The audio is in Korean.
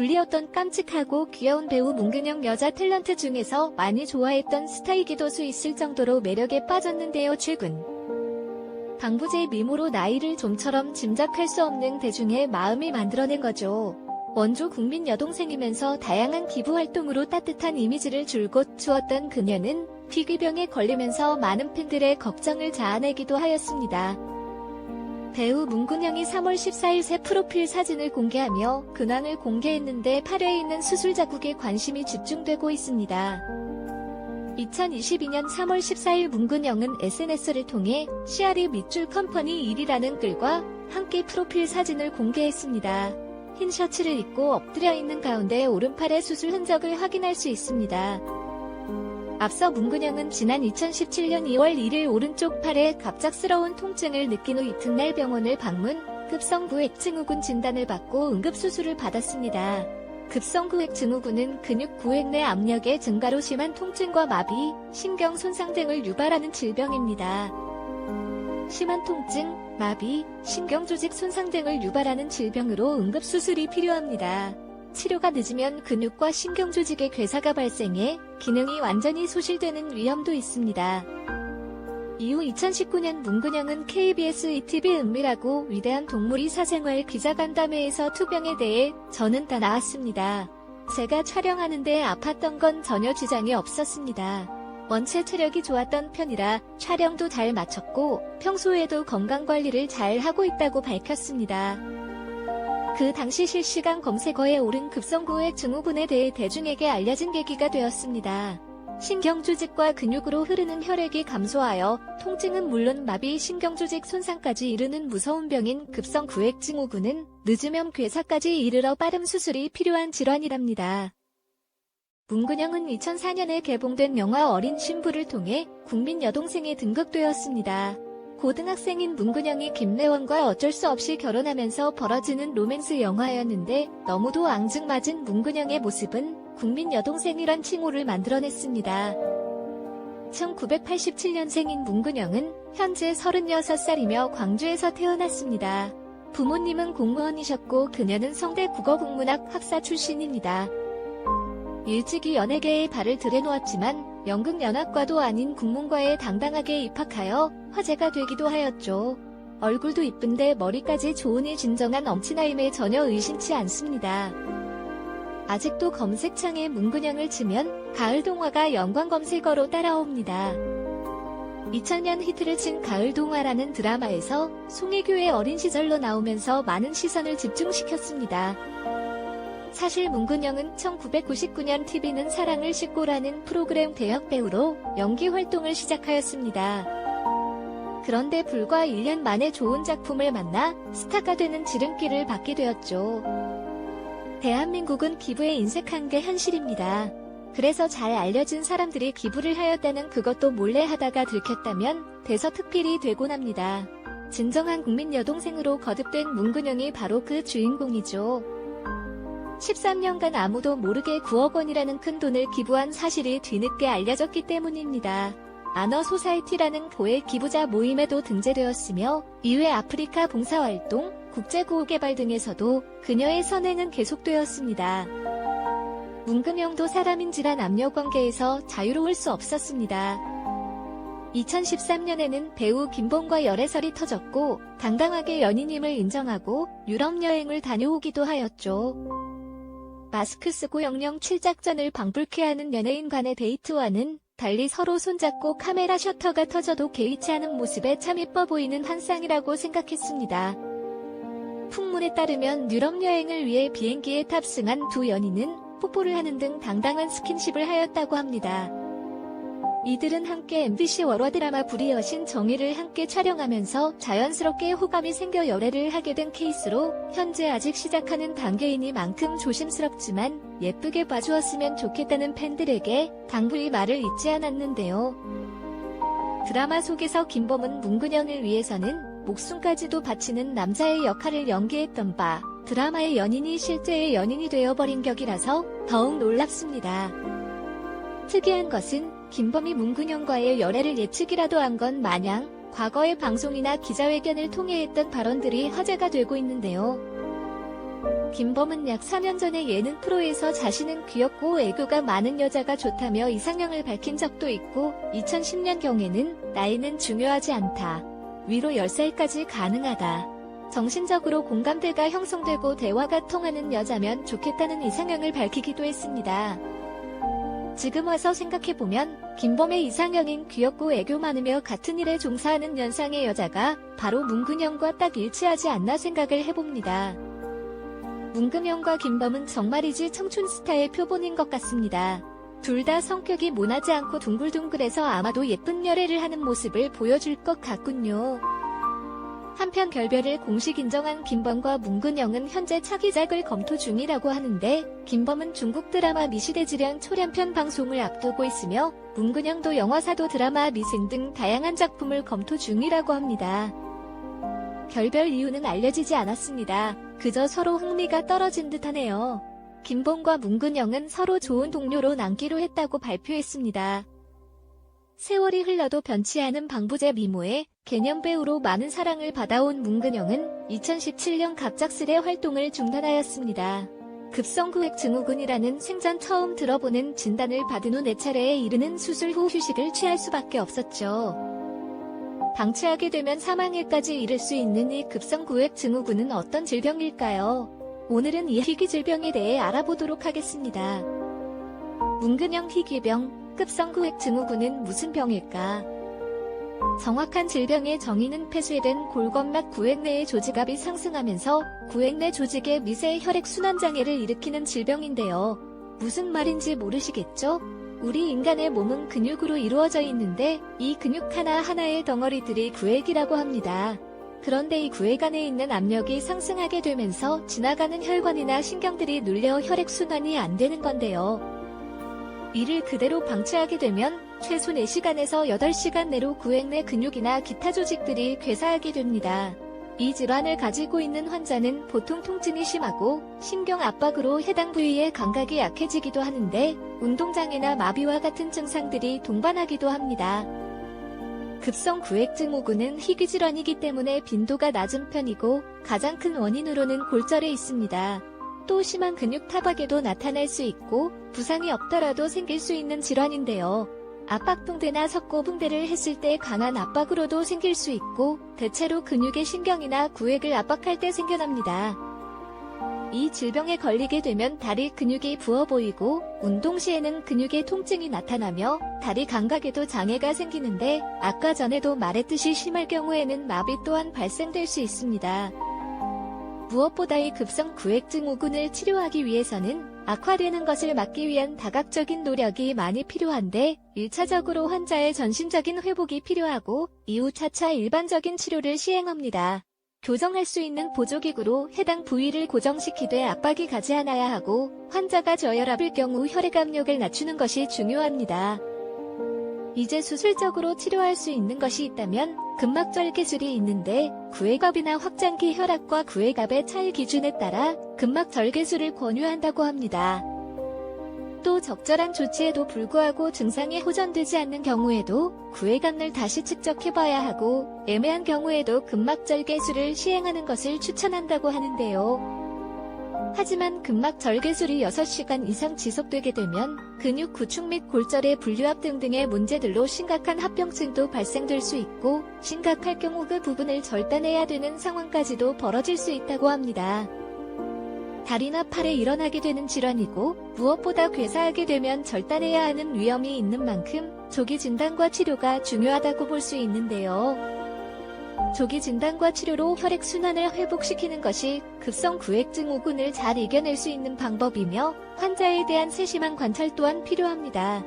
불리었던 깜찍하고 귀여운 배우 문근영 여자 탤런트 중에서 많이 좋아했던 스타이기도 수 있을 정도로 매력에 빠졌는데요 최근. 방부제의 미모로 나이를 좀처럼 짐작할 수 없는 대중의 마음이 만들어낸 거죠. 원조 국민 여동생이면서 다양한 기부 활동으로 따뜻한 이미지를 줄곧 주었던 그녀는 피귀병에 걸리면서 많은 팬들의 걱정을 자아내기도 하였습니다. 배우 문근영이 3월 14일 새 프로필 사진을 공개하며 근황을 공개했는데 팔에 있는 수술 자국에 관심이 집중되고 있습니다. 2022년 3월 14일 문근영은 SNS를 통해 시아리 밑줄 컴퍼니 1이라는 글과 함께 프로필 사진을 공개했습니다. 흰 셔츠를 입고 엎드려 있는 가운데 오른팔의 수술 흔적을 확인할 수 있습니다. 앞서 문근영은 지난 2017년 2월 1일 오른쪽 팔에 갑작스러운 통증을 느낀 후 이튿날 병원을 방문, 급성구획 증후군 진단을 받고 응급수술을 받았습니다. 급성구획 증후군은 근육 구획 내 압력의 증가로 심한 통증과 마비, 신경 손상 등을 유발하는 질병입니다. 심한 통증, 마비, 신경 조직 손상 등을 유발하는 질병으로 응급수술이 필요합니다. 치료가 늦으면 근육과 신경 조직의 괴사가 발생해 기능이 완전히 소실되는 위험도 있습니다. 이후 2019년 문근영은 KBS ETV 은밀하고 위대한 동물이 사생활 기자간담회에서 투병에 대해 저는 다 나았습니다. 제가 촬영하는데 아팠던 건 전혀 지장이 없었습니다. 원체 체력이 좋았던 편이라 촬영도 잘 마쳤고 평소에도 건강관리를 잘 하고 있다고 밝혔습니다. 그 당시 실시간 검색어에 오른 급성구획 증후군에 대해 대중에게 알려진 계기가 되었습니다. 신경조직과 근육으로 흐르는 혈액이 감소하여 통증은 물론 마비 신경조직 손상까지 이르는 무서운 병인 급성구획 증후군은 늦으면 괴사까지 이르러 빠른 수술이 필요한 질환이랍니다. 문근영은 2004년에 개봉된 영화 어린 신부를 통해 국민 여동생에 등극되었습니다. 고등학생인 문근영이 김래원과 어쩔 수 없이 결혼하면서 벌어지는 로맨스 영화였는데 너무도 앙증맞은 문근영의 모습은 국민 여동생이란 칭호를 만들어냈습니다. 1987년생인 문근영은 현재 36살이며 광주에서 태어났습니다. 부모님은 공무원이셨고 그녀는 성대 국어국문학 학사 출신입니다. 일찍이 연예계에 발을 들여놓았지만 연극연합과도 아닌 국문과에 당당하게 입학하여 화제가 되기도 하였죠. 얼굴도 이쁜데 머리까지 좋으니 진정한 엄친아임에 전혀 의심치 않습니다. 아직도 검색창에 문근영을 치면 가을 동화가 연관 검색어로 따라옵니다. 2000년 히트를 친 가을 동화라는 드라마에서 송혜교의 어린 시절로 나오면서 많은 시선을 집중시켰습니다. 사실 문근영은 1999년 TV는 사랑을 싣고라는 프로그램 대역 배우로 연기 활동을 시작하였습니다. 그런데 불과 1년 만에 좋은 작품을 만나 스타가 되는 지름길을 받게 되었죠. 대한민국은 기부에 인색한 게 현실입니다. 그래서 잘 알려진 사람들이 기부를 하였다는 그것도 몰래 하다가 들켰다면 대서특필이 되곤 합니다. 진정한 국민 여동생으로 거듭된 문근영이 바로 그 주인공이죠. 13년간 아무도 모르게 9억 원이라는 큰 돈을 기부한 사실이 뒤늦게 알려졌기 때문입니다. 아너 소사이티라는 고액 기부자 모임에도 등재되었으며 이외 아프리카 봉사활동, 국제구호개발 등에서도 그녀의 선행은 계속되었습니다. 문근영도 사람인지란 압력관계에서 자유로울 수 없었습니다. 2013년에는 배우 김봉과 열애설이 터졌고 당당하게 연인임을 인정하고 유럽 여행을 다녀오기도 하였죠. 마스크 쓰고 영영 출작전을 방불케 하는 연예인 간의 데이트와는 달리 서로 손잡고 카메라 셔터가 터져도 개의치 않은 모습에 참 예뻐 보이는 한 쌍이라고 생각했습니다. 풍문에 따르면 유럽 여행을 위해 비행기에 탑승한 두 연인은 뽀뽀를 하는 등 당당한 스킨십을 하였다고 합니다. 이들은 함께 MBC 월화 드라마 불의 여신 정의를 함께 촬영하면서 자연스럽게 호감이 생겨 열애를 하게 된 케이스로 현재 아직 시작하는 단계이니만큼 조심스럽지만 예쁘게 봐주었으면 좋겠다는 팬들에게 당부의 말을 잊지 않았는데요. 드라마 속에서 김범은 문근영을 위해서는 목숨까지도 바치는 남자의 역할을 연기했던 바 드라마의 연인이 실제의 연인이 되어버린 격이라서 더욱 놀랍습니다. 특이한 것은 김범이 문근영과의 열애를 예측이라도 한 건 마냥 과거의 방송이나 기자회견을 통해 했던 발언들이 화제가 되고 있는데요. 김범은 약 4년 전에 예능 프로에서 자신은 귀엽고 애교가 많은 여자가 좋다며 이상형을 밝힌 적도 있고 2010년경에는 나이는 중요하지 않다. 위로 10살까지 가능하다. 정신적으로 공감대가 형성되고 대화가 통하는 여자면 좋겠다는 이상형을 밝히기도 했습니다. 지금 와서 생각해보면 김범의 이상형인 귀엽고 애교 많으며 같은 일에 종사하는 연상의 여자가 바로 문근영과 딱 일치하지 않나 생각을 해봅니다. 문근영과 김범은 정말이지 청춘 스타의 표본인 것 같습니다. 둘 다 성격이 모나지 않고 둥글둥글해서 아마도 예쁜 열애를 하는 모습을 보여줄 것 같군요. 한편 결별을 공식 인정한 김범과 문근영은 현재 차기작을 검토 중이라고 하는데 김범은 중국 드라마 미시대지령 초련편 방송을 앞두고 있으며 문근영도 영화사도 드라마 미생 등 다양한 작품을 검토 중이라고 합니다. 결별 이유는 알려지지 않았습니다. 그저 서로 흥미가 떨어진 듯하네요. 김범과 문근영은 서로 좋은 동료로 남기로 했다고 발표했습니다. 세월이 흘러도 변치 않은 방부제 미모에 개념 배우로 많은 사랑을 받아온 문근영은 2017년 갑작스레 활동을 중단하였습니다. 급성구획 증후군이라는 생전 처음 들어보는 진단을 받은 후 4차례에 이르는 수술 후 휴식을 취할 수밖에 없었죠. 방치하게 되면 사망에까지 이를 수 있는 이 급성구획 증후군은 어떤 질병일까요? 오늘은 이 희귀 질병에 대해 알아보도록 하겠습니다. 문근영 희귀병, 급성구획 증후군은 무슨 병일까? 정확한 질병의 정의는 폐쇄된 골건막 구획 내의 조직압이 상승하면서 구획 내 조직의 미세 혈액 순환 장애를 일으키는 질병인데요. 무슨 말인지 모르시겠죠? 우리 인간의 몸은 근육으로 이루어져 있는데 이 근육 하나하나의 덩어리들이 구획이라고 합니다. 그런데 이 구획 안에 있는 압력이 상승하게 되면서 지나가는 혈관이나 신경들이 눌려 혈액 순환이 안 되는 건데요. 이를 그대로 방치하게 되면 최소 4시간에서 8시간 내로 구획 내 근육이나 기타 조직들이 괴사하게 됩니다. 이 질환을 가지고 있는 환자는 보통 통증이 심하고 신경 압박으로 해당 부위의 감각이 약해지기도 하는데 운동장애나 마비와 같은 증상들이 동반하기도 합니다. 급성 구획증후군은 희귀 질환이기 때문에 빈도가 낮은 편이고 가장 큰 원인으로는 골절에 있습니다. 또 심한 근육 타박에도 나타날 수 있고 부상이 없더라도 생길 수 있는 질환인데요. 압박붕대나 석고붕대를 했을 때 강한 압박으로도 생길 수 있고 대체로 근육의 신경이나 구획을 압박할 때 생겨납니다. 이 질병에 걸리게 되면 다리 근육이 부어 보이고 운동 시에는 근육의 통증이 나타나며 다리 감각에도 장애가 생기는데 아까 전에도 말했듯이 심할 경우에는 마비 또한 발생될 수 있습니다. 무엇보다 이 급성 구획증후군을 치료하기 위해서는 악화되는 것을 막기 위한 다각적인 노력이 많이 필요한데 1차적으로 환자의 전신적인 회복이 필요하고 이후 차차 일반적인 치료를 시행합니다. 교정할 수 있는 보조기구로 해당 부위를 고정시키되 압박이 가지 않아야 하고 환자가 저혈압일 경우 혈액 압력을 낮추는 것이 중요합니다. 이제 수술적으로 치료할 수 있는 것이 있다면 근막절 기술이 있는데 구획압이나 확장기 혈압과 구획압의 차이 기준에 따라 근막절 기술을 권유한다고 합니다. 또 적절한 조치에도 불구하고 증상이 호전되지 않는 경우에도 구획압을 다시 측정해봐야 하고 애매한 경우에도 근막절 개술을 시행하는 것을 추천한다고 하는데요. 하지만 근막 절개술이 6시간 이상 지속되게 되면 근육 구축 및 골절의 분류압 등등의 문제들로 심각한 합병증도 발생될 수 있고 심각할 경우 그 부분을 절단해야 되는 상황까지도 벌어질 수 있다고 합니다. 다리나 팔에 일어나게 되는 질환이고 무엇보다 괴사하게 되면 절단해야 하는 위험이 있는 만큼 조기 진단과 치료가 중요하다고 볼 수 있는데요. 조기 진단과 치료로 혈액 순환을 회복시키는 것이 급성 구획증후군을 잘 이겨낼 수 있는 방법이며 환자에 대한 세심한 관찰 또한 필요합니다.